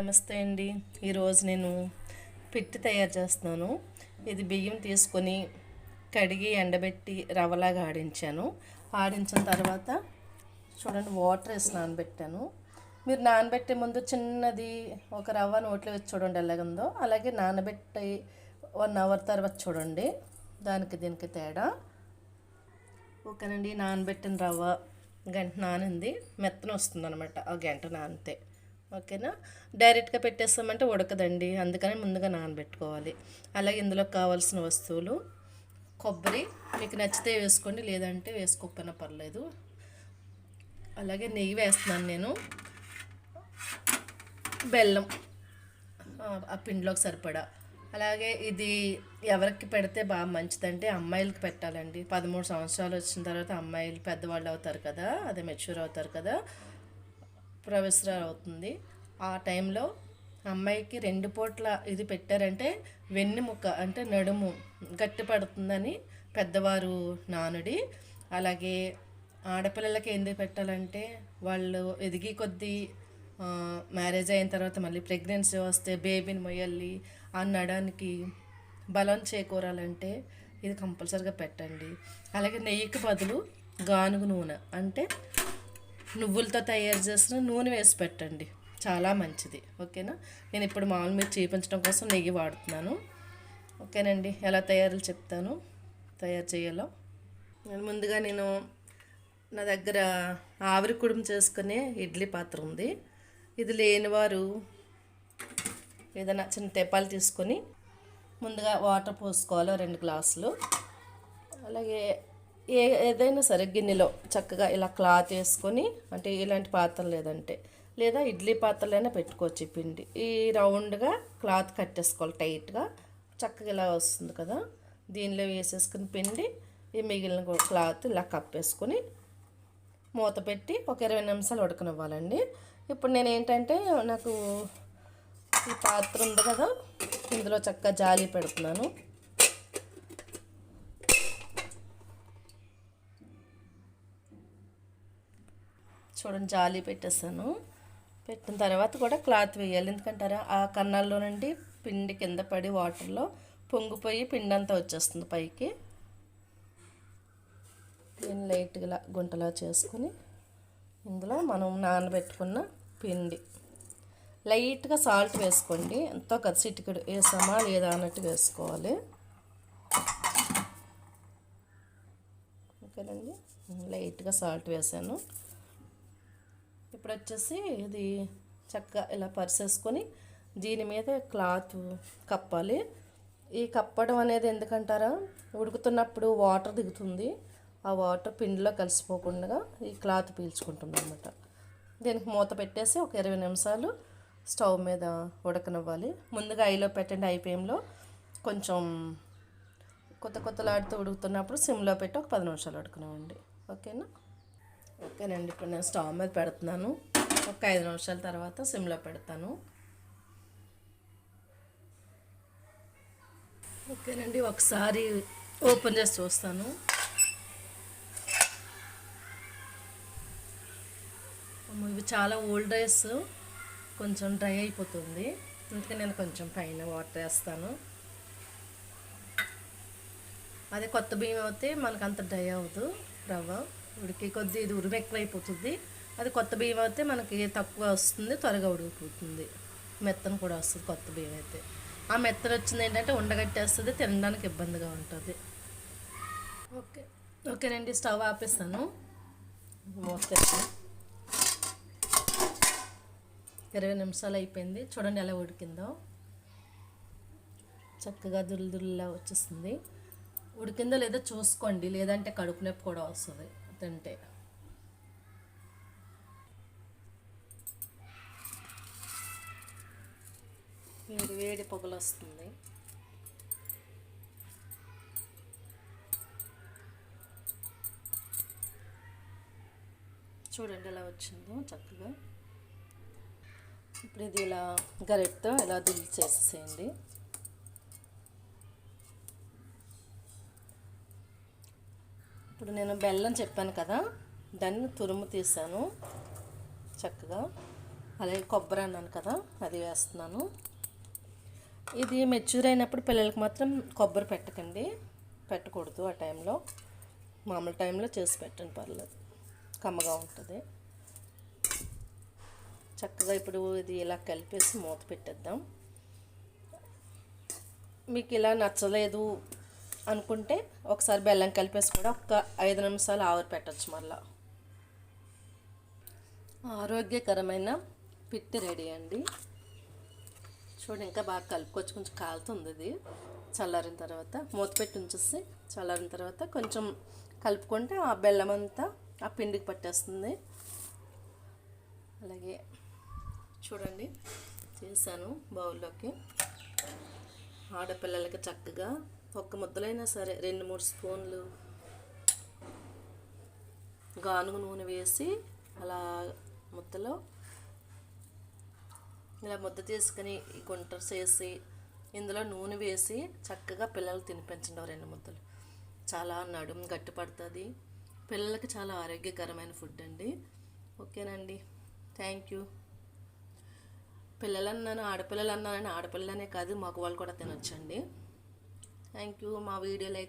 నమస్తే అండి. ఈరోజు నేను పిట్టి తయారు చేస్తున్నాను. ఇది బియ్యం తీసుకొని కడిగి ఎండబెట్టి రవ్వలాగా ఆడించాను. ఆడించిన తర్వాత చూడండి వాటర్ వేసి నానబెట్టాను. మీరు నానబెట్టే ముందు చిన్నది ఒక రవ్వ నోట్లో వేసి చూడండి ఎలాగుందో. అలాగే నానబెట్టి వన్ అవర్ తర్వాత చూడండి. దానికి దీనికి తేడా. ఓకేనండి నానబెట్టిన రవ్వ గంట నానింది. మెత్తన వస్తుంది అనమాట ఆ గంట నానితే. ఓకేనా? డైరెక్ట్గా పెట్టేస్తామంటే ఉడకదండి. అందుకని ముందుగా నానబెట్టుకోవాలి. అలాగే ఇందులో కావాల్సిన వస్తువులు కొబ్బరి మీకు నచ్చితే వేసుకోండి లేదంటే వేసుకోకపోయినా పర్లేదు. అలాగే నెయ్యి వేస్తున్నాను నేను. బెల్లం ఆ- పిండిలోకి సరిపడా. అలాగే ఇది ఎవరికి పెడితే బాగా మంచిదంటే అమ్మాయిలకి పెట్టాలండి. పదమూడు సంవత్సరాలు వచ్చిన తర్వాత అమ్మాయిలు పెద్దవాళ్ళు అవుతారు కదా అదే మెచ్యూర్ అవుతారు కదా. ప్రొఫెసర్ అవుతుంది ఆ టైంలో అమ్మాయికి రెండు పూట్ల ఇది పెట్టారంటే వెన్నెముక అంటే నడుము గట్టి పడుతుందని పెద్దవారు నానుడి. అలాగే ఆడపిల్లలకి ఎందుకు పెట్టాలంటే వాళ్ళు ఎదిగి కొద్దీ మ్యారేజ్ అయిన తర్వాత మళ్ళీ ప్రెగ్నెన్సీ వస్తే బేబీని మొయ్యాలి ఆ నడానికి బలం చేకూరాలంటే ఇది కంపల్సరిగా పెట్టండి. అలాగే నెయ్యికి బదులు గానుగు నూనె అంటే నువ్వులతో తయారు చేసిన నూనె వేసి పెట్టండి. చాలా మంచిది. ఓకేనా? నేను ఇప్పుడు మామూలు మీరు చూపించడం కోసం నెయ్యి వాడుతున్నాను. ఓకేనండి? ఎలా తయారు చెప్తాను. తయారు చేయాలో? నేను ముందుగా నేను నా దగ్గర ఆవిరి కుడుము చేసుకునే ఇడ్లీ పాత్ర ఉంది. ఇది లేనివారు ఏదైనా చిన్న తెప్పాలు తీసుకొని ముందుగా వాటర్ పోసుకోవాలి రెండు గ్లాసులు. అలాగే ఏ ఏదైనా సరే గిన్నెలో చక్కగా ఇలా క్లాత్ వేసుకొని అంటే ఇలాంటి పాత్ర లేదంటే లేదా ఇడ్లీ పాత్రలైనా పెట్టుకోవచ్చు ఈ పిండి. ఈ రౌండ్గా క్లాత్ కట్టేసుకోవాలి టైట్గా. చక్కగా ఇలా వస్తుంది కదా. దీనిలో వేసేసుకుని పిండి ఈ మిగిలిన క్లాత్ ఇలా కప్పేసుకొని మూత పెట్టి ఒక ఇరవై నిమిషాలు ఉడకనివ్వాలండి. ఇప్పుడు నేను ఏంటంటే నాకు ఈ పాత్ర ఉంది కదా ఇందులో చక్కగా జాలి పెడుతున్నాను. చూడండి జాలి పెట్టేస్తాను పెట్టిన తర్వాత కూడా క్లాత్ వేయాలి. ఎందుకంటారా? ఆ కన్నాల్లో నుండి పిండి కింద పడి వాటర్లో పొంగిపోయి పిండి అంతా వచ్చేస్తుంది పైకి. దీన్ని లైట్గా గుంటలా చేసుకొని ఇందులో మనం నానబెట్టుకున్న పిండి. లైట్గా సాల్ట్ వేసుకోండి. ఎంతో కదా చిటికెడు వేసామా లేదా అన్నట్టు వేసుకోవాలి. ఓకేనండి? లైట్గా సాల్ట్ వేసాను. ఇప్పుడు వచ్చేసి ఇది చక్కగా ఇలా పరిసేసుకొని దీని మీద క్లాత్ కప్పాలి. ఈ కప్పడం అనేది ఎందుకంటారా? ఉడుకుతున్నప్పుడు వాటర్ దిగుతుంది. ఆ వాటర్ పిండిలో కలిసిపోకుండా ఈ క్లాత్ పీల్చుకుంటుంది అనమాట దీనికి మూత పెట్టేసి ఒక ఇరవై నిమిషాలు స్టవ్ మీద ఉడకనివ్వాలి. ముందుగా ఐలో పెట్టండి ఐ కొంచెం కొత్త కొత్తలాడుతూ ఉడుకుతున్నప్పుడు సిమ్లో పెట్టి ఒక పది నిమిషాలు ఉడకనివ్వండి. ఓకేనా? ఓకేనండి ఇప్పుడు నేను స్టవ్ మీద పెడుతున్నాను. ఒక ఐదు నిమిషాల తర్వాత సిమ్లో పెడతాను. ఓకేనండి ఒకసారి ఓపెన్ చేసి చూస్తాను. ఇవి చాలా ఓల్డ్ రైస్ కొంచెం డ్రై అయిపోతుంది. అందుకే నేను కొంచెం పైన వాటర్ వేస్తాను. అదే కొత్త బియ్యం అయితే మనకు అంత డ్రై అవ్వదు రవ్వ. ఉడికి కొద్ది ఇది ఉరుము ఎక్కువైపోతుంది. అది కొత్త బియ్యం అయితే మనకి తక్కువ వస్తుంది త్వరగా ఉడికిపోతుంది. మెత్తన కూడా వస్తుంది కొత్త బియ్యం అయితే. ఆ మెత్తన వచ్చింది ఏంటంటే ఉండగట్టేస్తుంది తినడానికి ఇబ్బందిగా ఉంటుంది. ఓకే. ఓకేనండి స్టవ్ ఆపేస్తాను. మూసేస్తాను ఇరవై నిమిషాలు అయిపోయింది. చూడండి ఎలా ఉడికిందో. చక్కగా దుర్దుల్లా వచ్చేస్తుంది. ఉడికిందో లేదో చూసుకోండి లేదంటే కడుపు నొప్పి కూడా వస్తుంది. తింటే వేడి వేడి పొగలు వస్తుంది చూడండి ఎలా వచ్చిందో చక్కగా. ఇప్పుడు ఇది ఇలా గరెట్తో ఇలా దిల్ చేసేసేయండి. ఇప్పుడు నేను బెల్లం చెప్పాను కదా దాన్ని తురుము తీసాను. చక్కగా. అలాగే కొబ్బరి అన్నాను కదా అది వేస్తున్నాను. ఇది మెచ్యూర్ అయినప్పుడు పిల్లలకి మాత్రం కొబ్బరి పెట్టకండి. పెట్టకూడదు ఆ టైంలో. మామూలు టైంలో చేసి పెట్టండి పర్లేదు. కమ్మగా ఉంటుంది. చక్కగా ఇప్పుడు ఇది ఇలా కలిపేసి మూత పెట్టేద్దాం. మీకు ఇలా నచ్చలేదు అనుకుంటే ఒకసారి బెల్లం కలిపేసి కూడా ఒక ఐదు నిమిషాలు ఆవిరి పెట్టచ్చు మళ్ళా ఆరోగ్యకరమైన పిట్టి రెడీ అండి. చూడండి ఇంకా బాగా కలుపుకొచ్చి కొంచెం కాలుతుంది ఇది. చల్లారిన తర్వాత మూత పెట్టి ఉంచేసి చల్లారిన తర్వాత కొంచెం కలుపుకుంటే ఆ బెల్లం అంతా ఆ పిండికి పట్టేస్తుంది. అలాగే చూడండి చేశాను బౌల్లోకి. ఆడపిల్లలకి చక్కగా ఒక్క ముద్దలైనా సరే రెండు మూడు స్పూన్లు గానుగ నూనె వేసి అలా ముద్దలో ఇలా ముద్ద తీసుకుని ఈ గుంటలు చేసి ఇందులో నూనె వేసి చక్కగా పిల్లలు తినిపించండి రెండు ముద్దలు. చాలా నడుము గట్టి పడుతుంది. పిల్లలకి చాలా ఆరోగ్యకరమైన ఫుడ్ అండి. ఓకేనండి. Thank you. పిల్లలన్నాను ఆడపిల్లలు అన్నానని ఆడపిల్లనే కాదు మగవాళ్ళు కూడా తినొచ్చండి. థ్యాంక్ యూ మా వీడియో లైక్